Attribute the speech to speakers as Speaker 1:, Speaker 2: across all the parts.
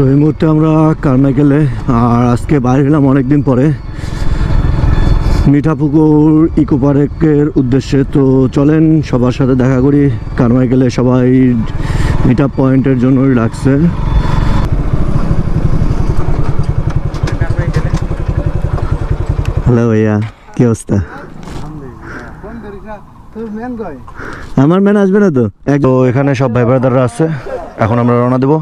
Speaker 1: তো এই মুহূর্তে আমরা কারমাইকেলে আর আজকে বাইরে এলাম অনেকদিন পরে। মিঠাপুকুর ইকো পার্কের উদ্দেশ্যে। তো চলেন সবার সাথে দেখা করি। কারমাইকেলে সবাই মিটা পয়েন্টের জন্যই ডাকছে হ্যালো ভাইয়া কি অবস্থা? আমার ম্যান আসবে না তো? তো এখানে সব ভাই ব্রাদাররা আছে। এখন আমরা রওনা দেব।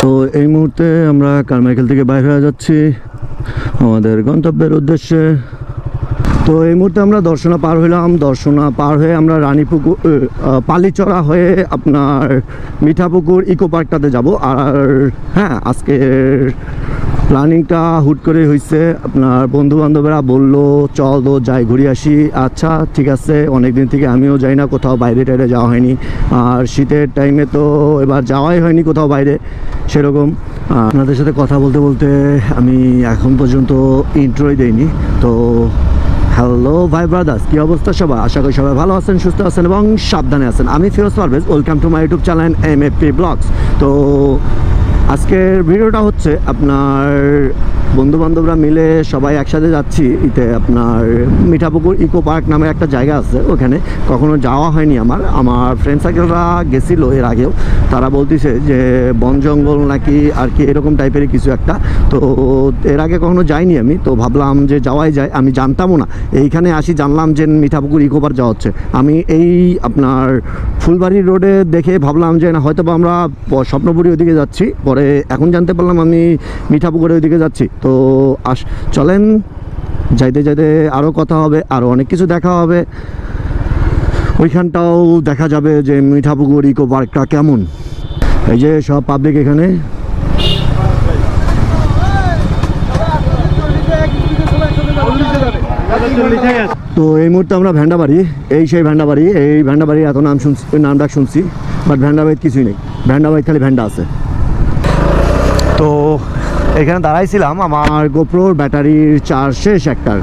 Speaker 1: তো এই মুহূর্তে আমরা কারমাইকেল থেকে বাইরে হয়ে যাচ্ছি আমাদের গন্তব্যের উদ্দেশ্যে। তো এই মুহূর্তে আমরা দর্শনা পার হইলাম। দর্শনা পার হয়ে আমরা রানীপুকুর পালিচড়া হয়ে আপনার মিঠাপুকুর ইকো পার্কটাতে যাব। আর হ্যাঁ আজকের প্ল্যানিংটা হুট করে হয়েছে আপনার বন্ধু বান্ধবরা বলল, চল তো, যাই, ঘুরে আসি। আচ্ছা ঠিক আছে অনেক দিন থেকে আমিও যাই না, কোথাও বাইরে টাইরে যাওয়া হয়নি। আর শীতের টাইমে তো এবার যাওয়াই হয়নি কোথাও বাইরে, সেরকম। আপনাদের সাথে কথা বলতে বলতে আমি এখন পর্যন্ত ইন্ট্রোই দেইনি। তো হ্যালো ভাই ব্রাদার্স কী অবস্থা সবাই আশা করি সবাই ভালো আছেন, সুস্থ আছেন এবং সাবধানে আছেন। আমি Firoz Parvez welcome to my YouTube channel M F P vlogs তো আজকের ভিডিওটা হচ্ছে আপনার বন্ধু বান্ধবরা মিলে সবাই একসাথে যাচ্ছি। ইতে আপনার মিঠাপুকুর ইকো পার্ক নামে একটা জায়গা আছে ওখানে। কখনো যাওয়া হয়নি আমার। আমার ফ্রেন্ড সার্কেলরা গেছিল এর আগেও। তারা বলতেছে যে, বন জঙ্গল নাকি আর কি এরকম টাইপেরই কিছু একটা। তো এর আগে কখনো যাইনি আমি। তো ভাবলাম যে যাওয়াই যায়। আমি জানতামও না। এইখানে আসি জানলাম যে মিঠাপুকুর ইকো পার্ক যাওয়া হচ্ছে। আমি এই আপনার ফুলবাড়ি রোডে দেখে ভাবলাম যে, না হয়তো আমরা স্বপ্নপুরি ওইদিকে যাচ্ছি। পরে এখন জানতে পারলাম আমি মিঠাপুকুরের ওইদিকে যাচ্ছি। তো আস চলেন, যাইতে যাইতে আরও কথা হবে আরও অনেক কিছু দেখা হবে। ওইখানটাও দেখা যাবে যে মিঠাপুকুর ইকো পার্কটা কেমন। এই যে সব পাবলিক এখানে। তো এই মুহূর্তে আমরা ভ্যান্ডাবাড়ি এই সেই ভ্যান্ডাবাড়ি এই ভ্যান্ডাবাড়ি এত নাম শুনছি নাম ডাক শুনছি বাট ভ্যান্ডাবাড়ির কিছুই নেই। ভ্যান্ডাবাড়ি খালি ভ্যান্ডা আছে। তো এখানে দাঁড়াইছিলাম, আমার গোপ্রোর ব্যাটারির চার্জ শেষ একটার।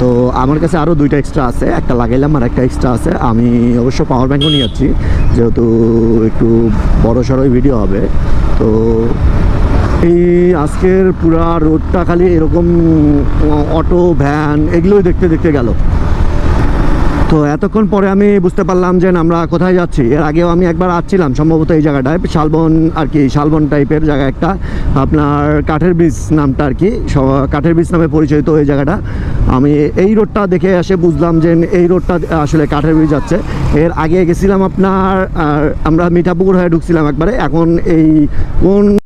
Speaker 1: তো আমার কাছে আরও দুইটা এক্সট্রা আছে, একটা লাগাইলাম আর একটা এক্সট্রা আছে। আমি অবশ্য পাওয়ার ব্যাঙ্কও নিয়ে যাচ্ছি, যেহেতু একটু বড় সড়োই ভিডিও হবে। তো এই আজকের পুরা রোডটা খালি এরকম অটো ভ্যান এগুলোই দেখতে দেখতে গেল। তো এতক্ষণ পরে আমি বুঝতে পারলাম যে আমরা কোথায় যাচ্ছি। এর আগেও আমি একবার আসছিলাম সম্ভবত এই জায়গাটায়, শালবন আর কি, শালবন টাইপের জায়গা একটা, আপনার কাঠের ব্রিজ নামটা আর কি কাঠের ব্রিজ নামে পরিচিত এই জায়গাটা। আমি এই রোডটা দেখে এসে বুঝলাম যে এই রোডটা আসলে কাঠের ব্রিজ যাচ্ছে। এর আগে গেছিলাম আপনার আমরা মিঠাপুকুর হয়ে ঢুকছিলাম একবারে। এখন এই কোন